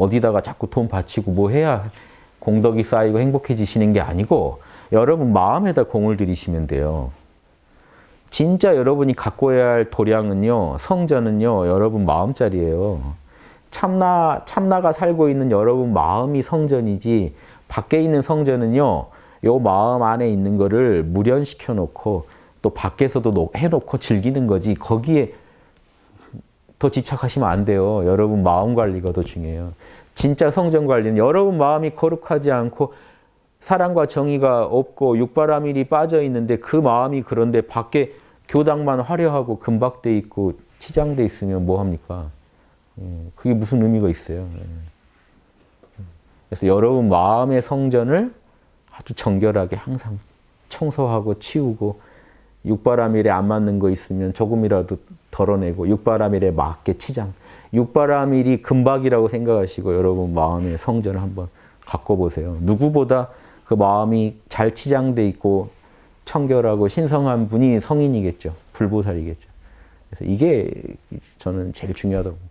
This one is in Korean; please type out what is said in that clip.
어디다가 자꾸 돈 바치고 뭐 해야 공덕이 쌓이고 행복해지시는 게 아니고 여러분 마음에다 공을 들이시면 돼요. 진짜 여러분이 가꿔야 할 도량은요, 성전은요, 여러분 마음짜리예요. 참나, 참나가 살고 있는 여러분 마음이 성전이지, 밖에 있는 성전은요, 요 마음 안에 있는 거를 무련시켜 놓고, 또 밖에서도 놓- 해놓고 즐기는 거지, 거기에 더 집착하시면 안 돼요. 여러분 마음 관리가 더 중요해요. 진짜 성전 관리는 여러분 마음이 거룩하지 않고, 사랑과 정의가 없고 육바라밀이 빠져 있는데 그 마음이 그런데 밖에 교당만 화려하고 금박돼 있고 치장돼 있으면 뭐 합니까? 예, 그게 무슨 의미가 있어요? 예. 그래서 여러분 마음의 성전을 아주 정결하게 항상 청소하고 치우고 육바라밀에 안 맞는 거 있으면 조금이라도 덜어내고 육바라밀에 맞게 치장. 육바라밀이 금박이라고 생각하시고 여러분 마음의 성전을 한번 갖고 보세요. 누구보다 그 마음이 잘 치장돼 있고 청결하고 신성한 분이 성인이겠죠. 불보살이겠죠. 그래서 이게 저는 제일 중요하다고.